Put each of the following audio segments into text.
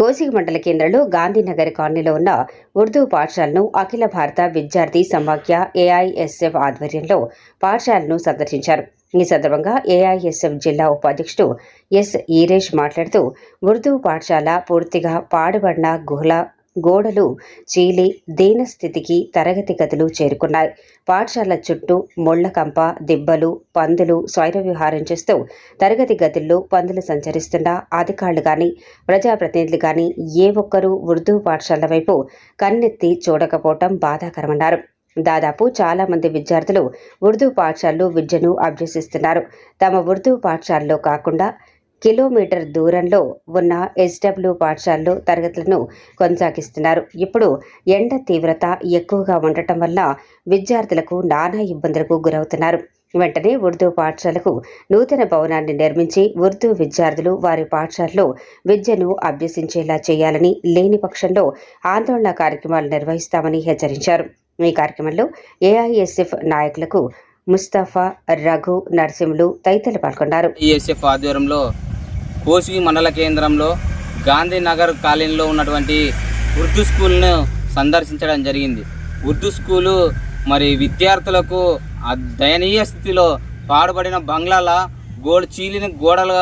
కోసిగి మండల కేంద్రంలో గాంధీనగర్ కాలనీలో ఉన్న ఉర్దూ పాఠశాలను అఖిల భారత విద్యార్థి సమాఖ్య ఏఐఎస్ఎఫ్ ఆధ్వర్యంలో పాఠశాలను సందర్శించారు. ఈ సందర్భంగా ఏఐఎస్ఎఫ్ జిల్లా ఉపాధ్యక్షుడు ఎస్. ఈరేష్ మాట్లాడుతూ ఉర్దూ పాఠశాల పూర్తిగా పాడుబడిన గుహల గోడలు చీలి దీనస్థితికి తరగతి గదులు చేరుకున్నాయి. పాఠశాల చుట్టూ ముళ్ళకంప దిబ్బలు పందులు స్వైర విహారం చేస్తూ తరగతి గదుల్లో పందులు సంచరిస్తున్నా అధికారులు గాని ప్రజాప్రతినిధులు కానీ ఏ ఒక్కరూ ఉర్దూ పాఠశాల వైపు కన్నెత్తి చూడకపోవటం బాధాకరమన్నారు. దాదాపు చాలా మంది విద్యార్థులు ఉర్దూ పాఠశాలలో విద్యను అభ్యసిస్తున్నారు. తమ ఉర్దూ పాఠశాలలో కాకుండా కిలోమీటర్ దూరంలో ఉన్న ఎస్డబ్ల్యూ పాఠశాలలో తరగతులను కొనసాగిస్తున్నారు. ఇప్పుడు ఎండ తీవ్రత ఎక్కువగా ఉండటం వల్ల విద్యార్థులకు నానా ఇబ్బందులకు గురవుతున్నారు. వెంటనే ఉర్దూ పాఠశాలకు నూతన భవనాన్ని నిర్మించి ఉర్దూ విద్యార్థులు వారి పాఠశాలలో విద్యను అభ్యసించేలా చేయాలని లేని పక్షంలో ఆందోళన కార్యక్రమాలు నిర్వహిస్తామని హెచ్చరించారు. ఈ కార్యక్రమంలో ఏఐఎస్ఎఫ్ నాయకులకు ముస్తఫా రఘు నరసింహులు తదితరులు పాల్గొన్నారు. ఈఎస్ఎఫ్ ఆధ్వర్యంలో కోసిగి మండల కేంద్రంలో గాంధీనగర్ కాలనీలో ఉన్నటువంటి ఉర్దూ స్కూల్ను సందర్శించడం జరిగింది. ఉర్దూ స్కూలు మరి విద్యార్థులకు దయనీయ స్థితిలో పాడుబడిన బంగ్లాల గోడ చీలిన గోడలు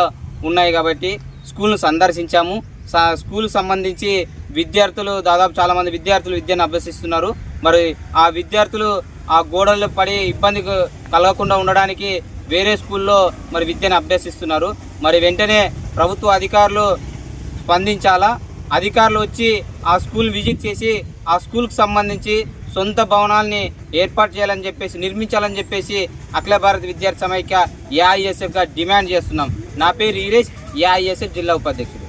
ఉన్నాయి కాబట్టి స్కూల్ను సందర్శించాము. స- స్కూల్ సంబంధించి విద్యార్థులు దాదాపు చాలామంది విద్యార్థులు విద్యను అభ్యసిస్తున్నారు. మరి ఆ విద్యార్థులు ఆ గోడలు పడి ఇబ్బంది కలగకుండా ఉండడానికి వేరే స్కూల్లో మరి విద్యను అభ్యసిస్తున్నారు. మరి వెంటనే ప్రభుత్వ అధికారులు స్పందించాలా? అధికారులు వచ్చి ఆ స్కూల్ విజిట్ చేసి ఆ స్కూల్కి సంబంధించి సొంత భవనాల్ని ఏర్పాటు చేయాలని చెప్పేసి నిర్మించాలని చెప్పేసి అఖిల భారత విద్యార్థి సమైక్య ఏఐఎస్ఎఫ్గా డిమాండ్ చేస్తున్నాం. నా పేరు ఈరేష్ ఏఐఎస్ఎఫ్ జిల్లా ఉపాధ్యక్షుడు.